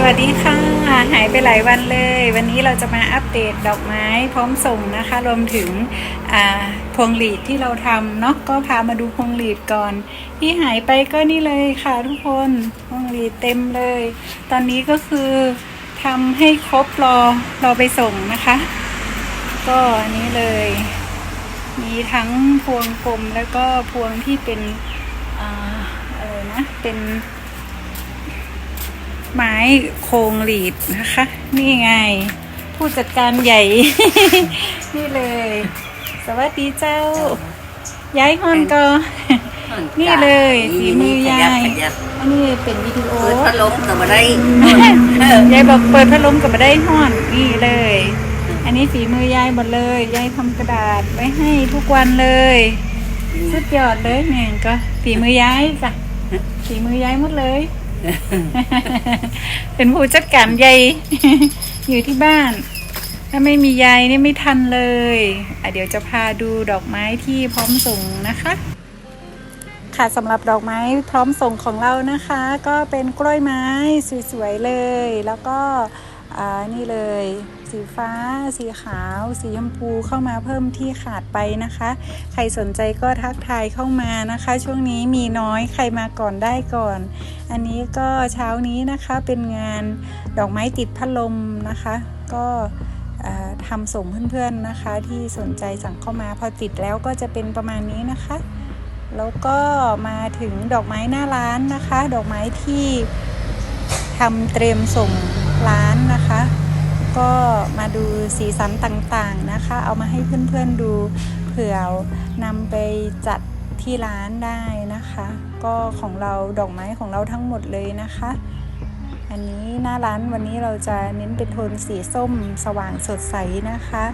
สวัสดีค่ะ หายไปหลายวันเลย วันนี้เราจะมาอัปเดตดอกไม้พร้อมส่งนะคะ รวมถึงพวงหลีดที่เราทำเนาะก็พามาดูพวงหลีดก่อน ที่หายไปก็นี่เลยค่ะทุกคนพวงหลีดเต็มเลย ตอนนี้ก็คือทำให้ครบรอรอไปส่งนะคะ ก็อันนี้เลย มีทั้งพวงกลมแล้วก็พวงที่เป็นอะไรนะเป็น ไม้โครงหลีดนะคะ นี่ไง ผู้จัดการใหญ่ นี่เลย สวัสดีเจ้า ย้ายฮอนก็ นี่เลยฝีมือยายอันนี้เป็นวิดีโอเปิดพัดลมก็มาได้ยายบอกเปิดพัดลมกับมาได้ห้อนนี่เลย อันนี้ฝีมือยายหมดเลยยายทำกระดาษไว้ให้ทุกวันเลยสุดยอดเลยเนี่ยก็ฝีมือยายจ้ะฝีมือยายหมดเลย เป็นผู้จัดการใหญ่อยู่ที่บ้าน ถ้าไม่มียายนี่ไม่ทันเลยอะเดี๋ยวจะพาดูดอกไม้ที่พร้อมส่งนะคะ ค่ะสำหรับดอกไม้พร้อมส่งของเรานะคะ ก็เป็นกล้วยไม้สวยๆเลย แล้วก็อ่านี่เลย สีฟ้า สีขาว สีชมพูเข้ามาเพิ่มที่ขาดไปนะคะ ใครสนใจก็ทักทายเข้ามานะคะ ช่วงนี้มีน้อยใครมาก่อนได้ก่อน อันนี้ก็เช้านี้นะคะเป็นงานดอกไม้ติดพัดลมนะคะ ก็ทำส่งเพื่อนๆนะคะ ที่สนใจสั่งเข้ามาพอติดแล้วก็จะเป็นประมาณนี้นะคะ แล้วก็มาถึงดอกไม้หน้าร้านนะคะ ดอกไม้ที่ทำเตรียมส่งร้านนะคะ ก็มาดูสีสันต่างๆนะคะ เอามาให้เพื่อนๆดูเผื่อนำไปจัดที่ร้านได้นะคะ ก็ของเราดอกไม้ของเราทั้งหมดเลยนะคะ อันนี้หน้าร้านวันนี้เราจะเน้นเป็นโทนสีส้มสว่างสดใสนะคะ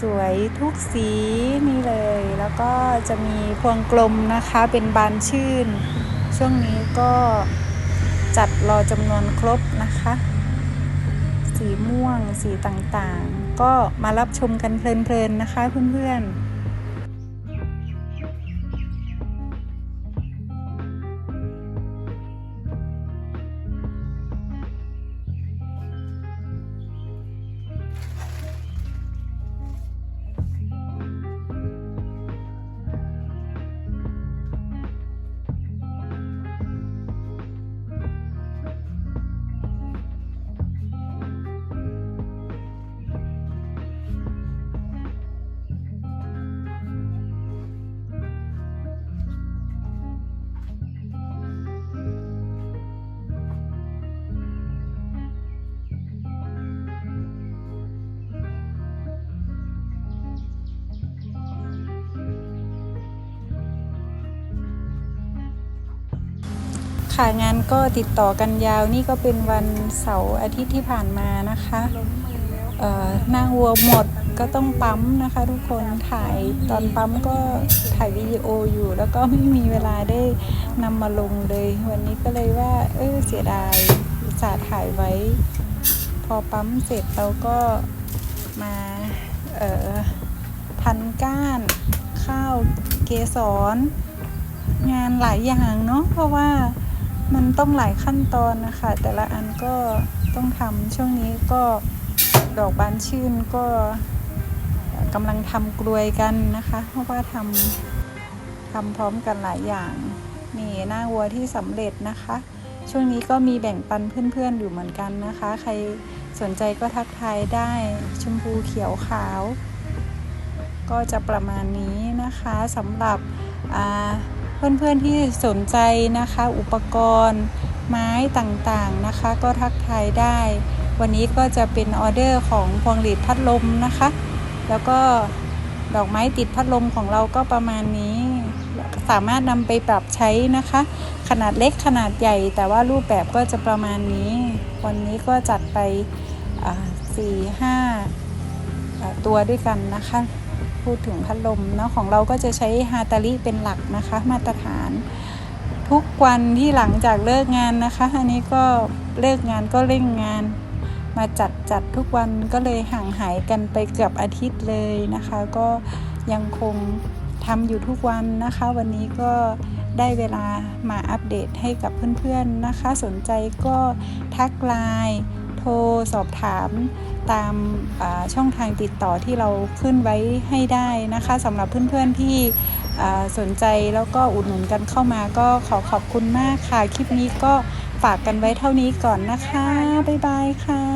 สวยทุกสีนี่เลย แล้วก็จะมีพวงกลมนะคะเป็นบานชื่น ช่วงนี้ก็จัดรอจำนวนครบนะคะ สีม่วงสีต่างๆ ก็มารับชมกันเพลินๆนะคะเพื่อนๆ ค่ะงานก็ติดต่อกันยาวนี่ก็เป็นวันเสาร์อาทิตย์ที่ผ่านมานะคะเอ่อหน้าวัวหมดก็ต้องปั๊มนะคะ ทุกคนถ่ายตอนปั๊มก็ถ่ายวิดีโออยู่ แล้วก็ไม่มีเวลาได้นำมาลงเลย วันนี้ก็เลยว่า เออเสียดายอุตส่าห์ถ่ายไว้ พอปั๊มเสร็จเราก็มาเอ่อพันก้าน ข้าวเกสรงานหลายอย่างเนาะเพราะว่า มันต้องหลายขั้นตอนนะคะ แต่ละอันก็ต้องทำช่วงนี้ก็ดอกบานชื่นก็กำลังทำกลวยกันนะคะ เพราะว่าทำทำพร้อมกันหลายอย่างนี่หน้าวัวที่สำเร็จนะคะ ช่วงนี้ก็มีแบ่งปันเพื่อนๆอยู่เหมือนกันนะคะ ใครสนใจก็ทักทายได้ชมพูเขียวขาว ก็จะประมาณนี้นะคะสำหรับอ่า เพื่อนๆที่สนใจนะคะ อุปกรณ์ไม้ต่างๆนะคะ ก็ทักทายได้ วันนี้ก็จะเป็นออเดอร์ของพวงหลีดพัดลมนะคะ แล้วก็ดอกไม้ติดพัดลมของเราก็ประมาณนี้สามารถนำไปปรับใช้นะคะ ขนาดเล็กขนาดใหญ่ แต่ว่ารูปแบบก็จะประมาณนี้ วันนี้ก็จัดไปสี่ห้าตัวด้วยกันนะคะ พูดถึงพัดลมเนาะของเราก็จะใช้ฮาตาลิเป็นหลักนะคะ มาตรฐาน ทุกวันที่หลังจากเลิกงานนะคะ อันนี้ก็เลิกงานก็เร่งงาน มาจัดจัดทุกวันก็เลยห่างหายกันไปเกือบอาทิตย์เลยนะคะ ก็ยังคงทำอยู่ทุกวันนะคะ วันนี้ก็ได้เวลามาอัปเดตให้กับเพื่อนๆนะคะ สนใจก็ทักไลน์ ทร สอบถามตามช่องทางติดต่อที่เราขึ้นไว้ให้ได้นะคะสำหรับเพื่อนๆที่อ่สนใจแล้วก็อุดหนุนกันเข้ามาก็ขอขอบคุณมากค่ะ คลิปนี้ก็ฝากกันไว้เท่านี้ก่อนนะคะ บ๊ายบายค่ะ